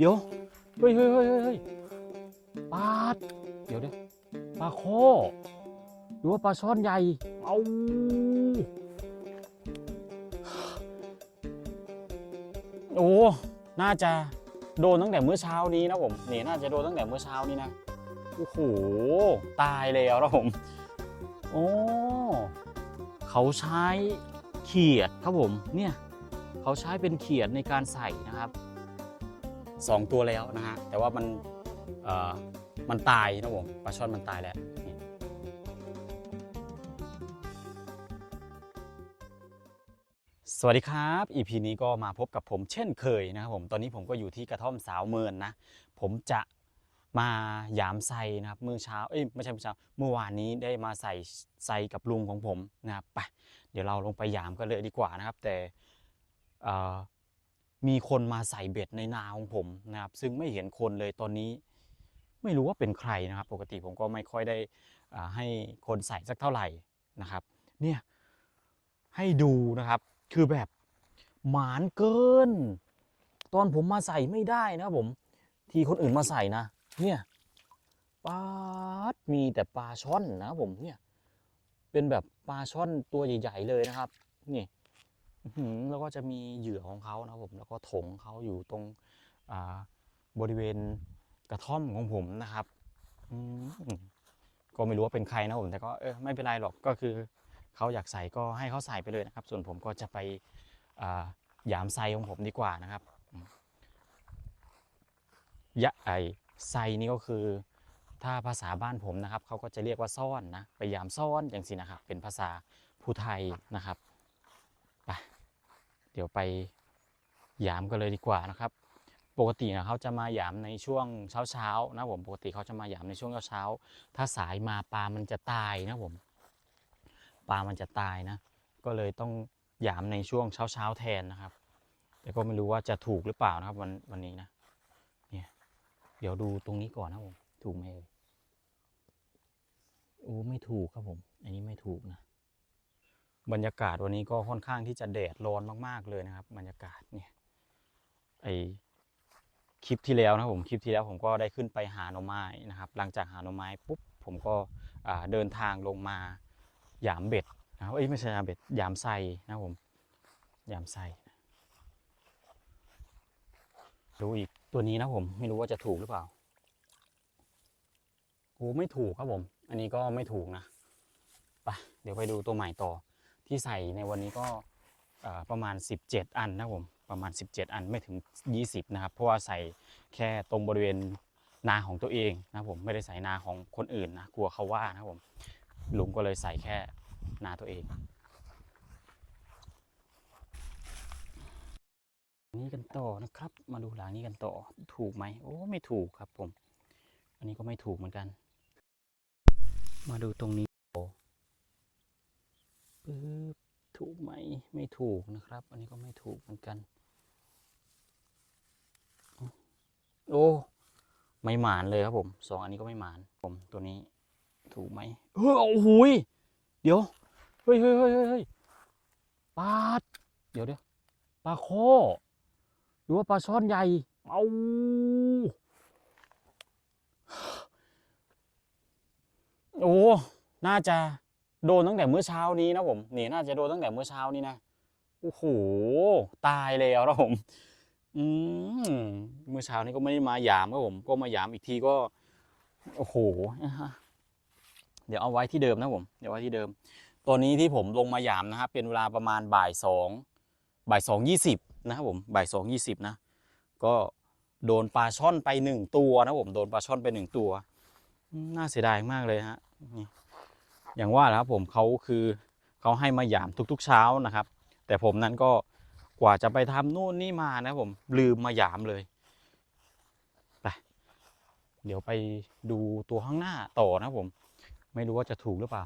เดี๋ยว เฮ้ยเฮ้ยเฮ้ยเฮ้ยปลาเดี๋ยวเดี๋ยวปลาโคหรือว่าปลาช่อนใหญ่ เอาโอ้ น่าจะโดนตั้งแต่เมื่อเช้านี้นะผมนี่น่าจะโดนตั้งแต่เมื่อเช้านี้นะ โอ้โห ตายแล้วนะผม โอ้ เขาใช้เขียดครับผม เนี่ย เขาใช้เป็นเขียดในการใส่นะครับ สองตัวแล้วนะฮะแต่ว่ามันมันตายนะผมปลาช่อนมันตายแล้วสวัสดีครับ EP นี้ก็มาพบกับผมเช่นเคยนะครับผมตอนนี้ผมก็อยู่ที่กระท่อมสาวเมินนะ ผมจะมาหยามไซนะครับเมื่อเช้าเอ้ยไม่ใช่เมื่อเช้าเมื่อวานนี้ได้มาใส่ไซกับลุงของผมนะครับไปเดี๋ยวเราลงไปหยามกันเลยดีกว่านะครับ แต่ มีคนมาใส่เบ็ดในนาของผมนะครับ ซึ่งไม่เห็นคนเลยตอนนี้ ไม่รู้ว่าเป็นใครนะครับ ปกติผมก็ไม่ค่อยได้อ่าให้คนใส่สักเท่าไหร่นะครับ เนี่ยให้ดูนะครับคือแบบหมานเกิน ตอนผมมาใส่ไม่ได้นะครับผม ที่คนอื่นมาใส่นะ เนี่ยปลามีแต่ปลาช่อนนะครับผมเนี่ยเป็นแบบปลาช่อนตัวใหญ่ ๆ เลยนะครับ นี่ แล้วก็จะมีเหยื่อของเขานะครับผมแล้วก็ถงเขาอยู่ตรงบริเวณกระท่อมของผมนะครับก็ไม่รู้ว่าเป็นใครนะผมแต่ก็เออไม่เป็นไรหรอกก็คือเขาอยากใส่ก็ให้เขาใส่ไปเลยนะครับ ส่วนผมก็จะไปหยามไซของผมดีกว่านะครับยะไอไซนี่ก็คือถ้าภาษาบ้านผมนะครับเขาก็จะเรียกว่าซ่อนนะไปยามซ่อนอย่างสินะครับเป็นภาษาภูไทยนะครับ ดี๋ยวไปยามกันเลยดีกว่านะครับ ปกตินะเขาจะมายามในช่วงเช้าเช้าๆนะผมปกติเขาจะมายามในช่วงเช้าเช้าๆถ้าสายมาปลามันจะตายนะผมปลามันจะตายนะ ก็เลยต้องยามในช่วงเช้าเช้าๆแทนนะครับ แต่ก็ไม่รู้ว่าจะถูกหรือเปล่านะครับวันวันนี้นะเนี่ยเดี๋ยวดูตรงนี้ก่อนนะผมถูกไหมเอ่ยโอ้ไม่ถูกครับผม อันนี้ไม่ถูกนะ บรรยากาศวันนี้ก็ค่อนข้างที่จะแดดร้อนมากๆเลยนะครับ บรรยากาศเนี่ยไอคลิปที่แล้วนะผมคลิปที่แล้วผมก็ได้ขึ้นไปหาหน่อไม้นะครับ หลังจากหาหน่อไม้ปุ๊บผมก็เดินทางลงมาหยามเบ็ดนะครับเอ้ยไม่ใช่หยามเบ็ดหยามไซนะผมหยามไซดูอีกตัวนี้นะผมไม่รู้ว่าจะถูกหรือเปล่าโอ้ไม่ถูกครับผม อันนี้ก็ไม่ถูกนะไปเดี๋ยวไปดูตัวใหม่ต่อ ที่ใส่ในวันนี้ก็ประมาณ 17 อันนะผมประมาณ 17 อันไม่ถึง 20 นะครับ เพราะว่าใส่แค่ตรงบริเวณนาของตัวเองนะผมไม่ได้ใส่นาของคนอื่นนะกลัวเขาว่านะผมลุงก็เลยใส่แค่นาตัวเอง นี่กันต่อนะครับ มาดูหลังนี้กันต่อถูกไหมโอ้ไม่ถูกครับผม อันนี้ก็ไม่ถูกเหมือนกัน มาดูตรงนี้ ถูกไหมไม่ถูกนะครับ อันนี้ก็ไม่ถูกเหมือนกัน โอ้ไม่หมานเลยครับผมสองอันนี้ก็ไม่หมานผมตัวนี้ ถูกไหมเฮ้ยโอ้โหยเดี๋ยวเฮ้ยเฮ้ยเฮ้ยเฮ้ยปลาเดี๋ยวเดี๋ยวปลาโคหรือว่าปลาช่อนใหญ่เอาโอ้ น่าจะ โดนตั้งแต่เมื่อเช้านี้นะผมนี่น่าจะโดนตั้งแต่เมื่อเช้านี้นะโอ้โหตายแล้วนะผมอืมเมื่อเช้านี้ก็ไม่ได้มาหยามครับผม ก็มาหยามอีกทีก็ โอ้โหนะฮะเดี๋ยวเอาไว้ที่เดิมนะผมเดี๋ยวไว้ที่เดิม ตัวนี้ที่ผมลงมาหยามนะครับเป็นเวลาประมาณบ่ายสองบ่ายสองยี่สิบนะครับผมบ่ายสองยี่สิบนะ ก็โดนปลาช่อนไปหนึ่งตัวนะผมโดนปลาช่อนไปหนึ่งตัว น่าเสียดายมากเลยฮะนี่ อย่างว่าแหละครับผมเขาคือเขาให้มาหยามทุกๆเช้านะครับ แต่ผมนั้นก็กว่าจะไปทำนู่นนี่มานะผมลืมมาหยามเลยไปเดี๋ยวไปดูตัวข้างหน้าต่อนะผม ไม่รู้ว่าจะถูกหรือเปล่า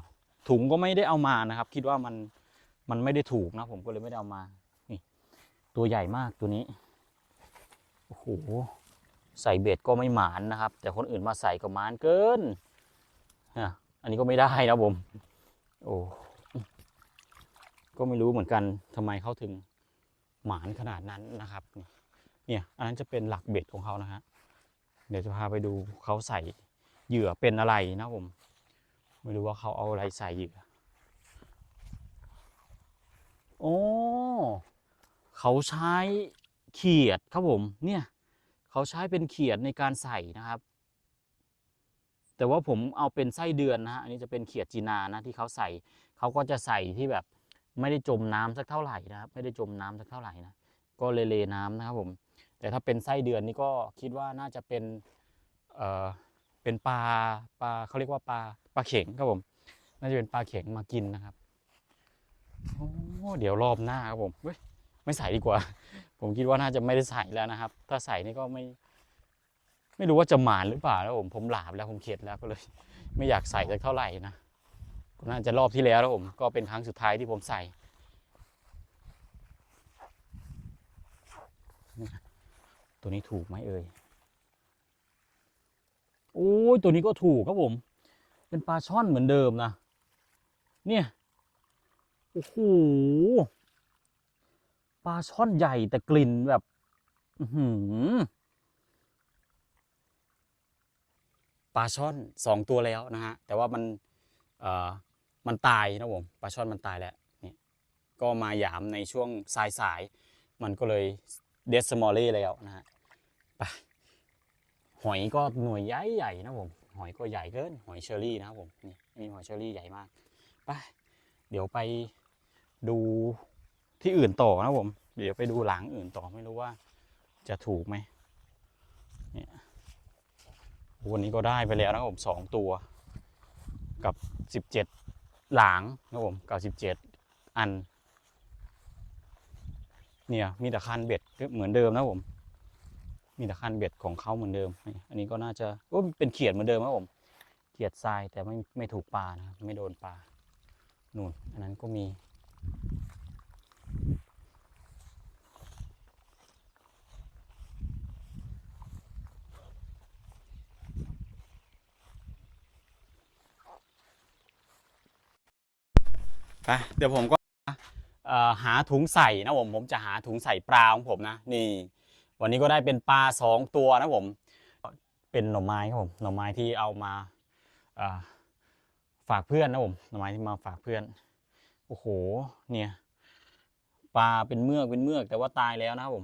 ถุงก็ไม่ได้เอามานะครับ คิดว่ามันมันไม่ได้ถูกนะผมก็เลยไม่ได้เอามานี่ตัวใหญ่มากตัวนี้โอ้โหใส่เบ็ดก็ไม่หมานนะครับ แต่คนอื่นมาใส่ก็หมานเกิน อันนี้ก็ไม่ได้นะผม โอ้ก็ไม่รู้เหมือนกันทำไมเขาถึงหมานขนาดนั้นนะครับ เนี่ย อันนั้นจะเป็นหลักเบ็ดของเขานะฮะ เดี๋ยวจะพาไปดูเขาใส่เหยื่อเป็นอะไรนะผม ไม่รู้ว่าเขาเอาอะไรใส่เหยื่อ โอ้เขาใช้เขียดครับผม เนี่ย เขาใช้เป็นเขียดในการใส่นะครับ แต่ว่าผมเอาเป็นไส้เดือนนะฮะอันนี้จะเป็นเขียดจีนานะที่เขาใส่เขาก็จะใส่ที่แบบไม่ได้จมน้ำสักเท่าไหร่นะครับ ไม่ได้จมน้ำสักเท่าไหร่นะก็เลเลน้ำนะครับผมแต่ถ้าเป็นไส้เดือนนี่ก็คิดว่าน่าจะเป็นเอ่อเป็นปลาปลาเขาเรียกว่าปลาปลาเข็งครับผม น่าจะเป็นปลาเข็งมากินนะครับโอ้เดี๋ยวรอบหน้าครับผมเว้ยไม่ใส่ดีกว่า ผมคิดว่าน่าจะไม่ได้ใส่แล้วนะครับ ถ้าใส่นี่ก็ไม่ ไม่รู้ว่าจะหมานหรือเปล่าแล้วผมผมหลาบแล้วผมเข็ดแล้วก็เลย ไม่อยากใส่สักเท่าไหร่นะน่าจะรอบที่แล้วแล้วผมก็เป็นครั้งสุดท้ายที่ผมใส่ ตัวนี้ถูกไหมเอ่ยโอ้ยตัวนี้ก็ถูกครับผม เป็นปลาช่อนเหมือนเดิมนะเนี่ยโอ้โหปลาช่อนใหญ่แต่กลิ่นแบบ อื้อหือ ปลาช่อนสองตัวแล้วนะฮะแต่ว่ามันเอ่อมันตายนะผมปลาช่อนมันตายแล้วนี่ก็มาหยามในช่วงสายสายมันก็เลยเดสมอลเล่แล้วนะฮะไปหอยก็หน่วยใหญ่ใหญ่นะผมหอยก็ใหญ่เกินหอยเชอรี่นะครับผมนี่นี่หอยเชอรี่ใหญ่มากไปเดี๋ยวไปดูที่อื่นต่อนะผม เดี๋ยวไปดูหลังอื่นต่อไม่รู้ว่าจะถูกไหมเนี่ย วันนี้ก็ได้ไปแล้วนะครับผมสองตัว กับสิบเจ็ดหลางนะครับผมกับสิบเจ็ดอัน เนี่ยมีแต่คันเบ็ดก็เหมือนเดิมนะผม มีแต่คันเบ็ดของเขาเหมือนเดิม อันนี้ก็น่าจะโอ้เป็นเขียดเหมือนเดิมครับผม เขียดทรายแต่ไม่ไม่ถูกปลานะครับไม่โดนปลานู่นอันนั้นก็มี ไปเดี๋ยวผมก็หาถุงใส่นะผมผมจะหาถุงใส่ปลาของผมนะนี่ วันนี้ก็ได้เป็นปลาสองตัวนะผม เป็นหน่อไม้ครับผมหน่อไม้ที่เอามาอ่าฝากเพื่อนนะผมหน่อไม้ที่มาฝากเพื่อนโอ้โหเนี่ยปลาเป็นเมือกเป็นเมือกแต่ว่าตายแล้วนะครับผม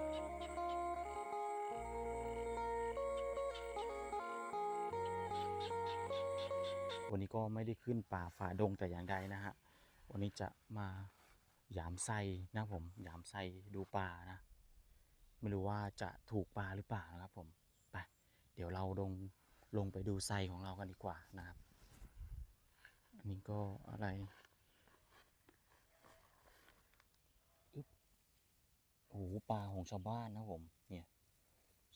วันนี้ก็ไม่ได้ขึ้นป่าฝ่าดงแต่อย่างใดนะฮะ วันนี้จะมาหยามไซนะผมหยามไซดูปลานะ ไม่รู้ว่าจะถูกปลาหรือเปล่านะครับผมไปเดี๋ยวเราลงลงไปดูไซของเรากันดีกว่านะครับ อันนี้ก็อะไรอึ๊บโอ้โหปลาของชาวบ้านนะผมเนี่ย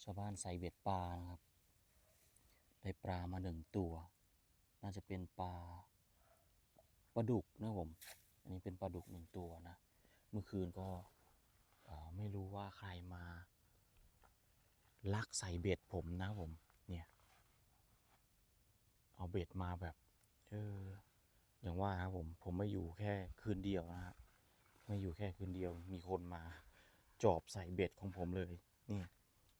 ชาวบ้านใส่เบ็ดปลานะครับ ได้ปลามาหนึ่งตัว น่าจะเป็นปลาปลาดุกนะผม อันนี้เป็นปลาดุกหนึ่งตัวนะ เมื่อคืนก็ไม่รู้ว่าใครมา ลักใส่เบ็ดผมนะผม เนี่ย เอาเบ็ดมาแบบ เออ อย่างว่าครับผม ผมไม่อยู่แค่คืนเดียวนะฮะไม่อยู่แค่คืนเดียว มีคนมาจอบใส่เบ็ดของผมเลย นี่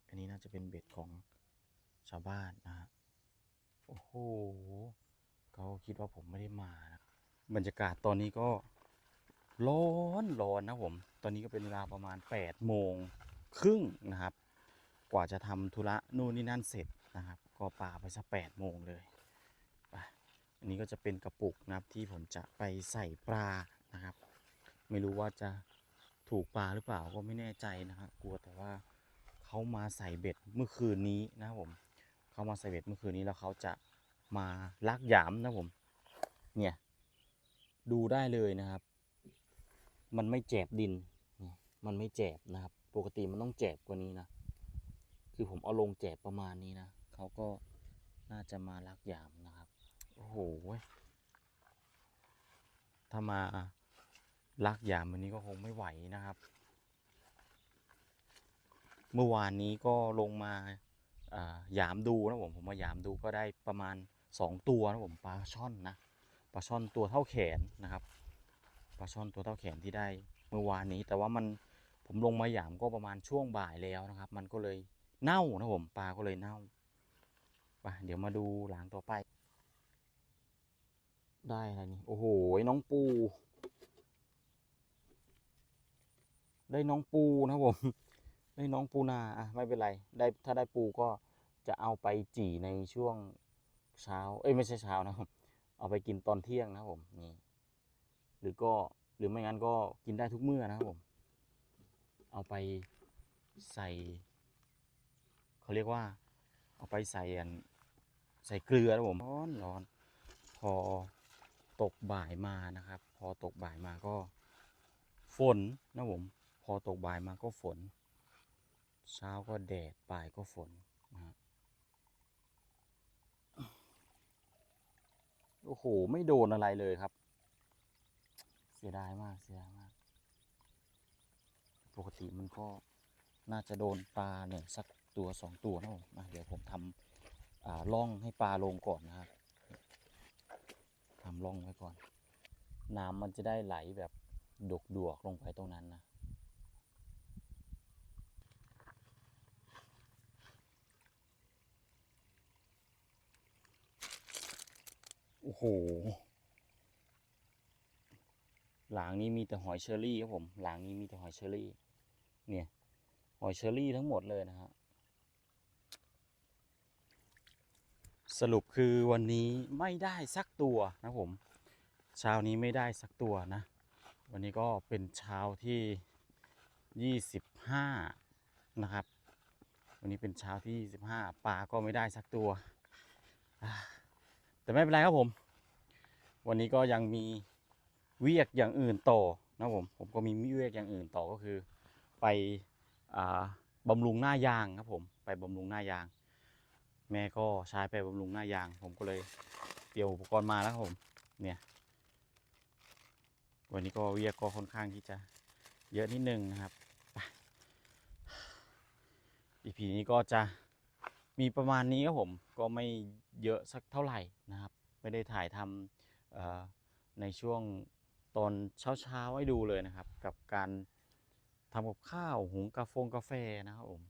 อันนี้น่าจะเป็นเบ็ดของชาวบ้านนะฮะโอ้โห เขาคิดว่าผมไม่ได้มานะบรรยากาศตอนนี้ก็ร้อนร้อนนะผม ตอนนี้ก็เป็นเวลาประมาณ8โมงครึ่งนะครับ กว่าจะทำธุระนู่นนี่นั่นเสร็จนะครับ ก็ปาไปสัก8โมงเลยไปอันนี้ก็จะเป็นกระปุกนะครับที่ผมจะไปใส่ปลานะครับ ไม่รู้ว่าจะถูกปลาหรือเปล่าก็ไม่แน่ใจนะครับกลัวแต่ว่าเขามาใส่เบ็ดเมื่อคืนนี้นะครับผมเขามาใส่เบ็ดเมื่อคืนนี้แล้วเขาจะ มาลักหยามนะผม เนี่ย ดูได้เลยนะครับ มันไม่แจบดิน มันไม่แจบนะครับ ปกติมันต้องแจบกว่านี้นะ คือผมเอาลงแจบประมาณนี้นะเขาก็น่าจะมาลักยามนะครับ โอ้โหเว้ยถ้ามาลักยามวันนี้ก็คงไม่ไหวนะครับ เมื่อวานนี้ก็ลงมาอ่ายามดูนะผมผมมายามดูก็ได้ประมาณ สองตัวนะผมปลาช่อนนะปลาช่อนตัวเท่าแขนนะครับปลาช่อนตัวเท่าแขนที่ได้เมื่อวานนี้ แต่ว่ามันผมลงมาหยามก็ประมาณช่วงบ่ายแล้วนะครับ มันก็เลยเน่านะผมปลาก็เลยเน่าไปเดี๋ยวมาดูหลังต่อไป ได้อะไรนี่โอ้โหน้องปู ได้น้องปูนะผมได้น้องปูนาอะไม่เป็นไร ได้ถ้าได้ปูก็จะเอาไปจี่ในช่วง เช้า เอ้ยไม่ใช่เช้านะครับ เอาไปกินตอนเที่ยงนะครับผมนี่หรือก็หรือไม่งั้นก็กินได้ทุกเมื้อนะครับผม เอาไปใส่เขาเรียกว่า เอาไปใส่อันใส่เกลือนะครับผมร้อนร้อนพอตกบ่ายมานะครับ พอตกบ่ายมาก็ฝนนะผม พอตกบ่ายมาก็ฝน เช้าก็แดดบ่ายก็ฝนนะฮะ โอ้โห ไม่โดนอะไรเลยครับ เสียดายมาก เสียดายมาก ปกติมันก็น่าจะโดนปลาเนี่ยสักตัวสองตัวนะผมอะเดี๋ยวผมทำล่องให้ปลาลงก่อนนะครับทำล่องไว้ก่อน น้ำมันจะได้ไหลแบบดกดวกลงไปตรงนั้นนะ โอ้โหหลางนี้มีแต่หอยเชอรี่ครับผมหลางนี้มีแต่หอยเชอรี่ เนี่ย หอยเชอรี่ทั้งหมดเลยนะฮะสรุปคือวันนี้ไม่ได้สักตัวนะผมเช้านี้ไม่ได้สักตัวนะ วันนี้ก็เป็นเช้าที่ 25 นะครับ วันนี้เป็นเช้าที่ 25ปลาก็ไม่ได้สักตัวอ่า แต่ไม่เป็นไรครับผม วันนี้ก็ยังมีเวียกอย่างอื่นต่อนะผมผมก็มีเวียกอย่างอื่นต่อก็คือ ไปอ่าบำรุงหน้ายางครับผมไปบำรุงหน้ายาง แม่ก็ใช้ไปบำรุงหน้ายาง ผมก็เลยเตรียมอุปกรณ์มาแล้วครับผมเนี่ยวันนี้ก็เวียกก็ค่อนข้างที่จะเยอะนิดนึงนะครับไป EP นี้ก็จะ มีประมาณนี้ครับผมก็ไม่เยอะสักเท่าไหร่นะครับ ไม่ได้ถ่ายทำในช่วงตอนเช้าๆให้ดูเลยนะครับ กับการทำกับข้าวหุงกาแฟกาแฟนะครับผม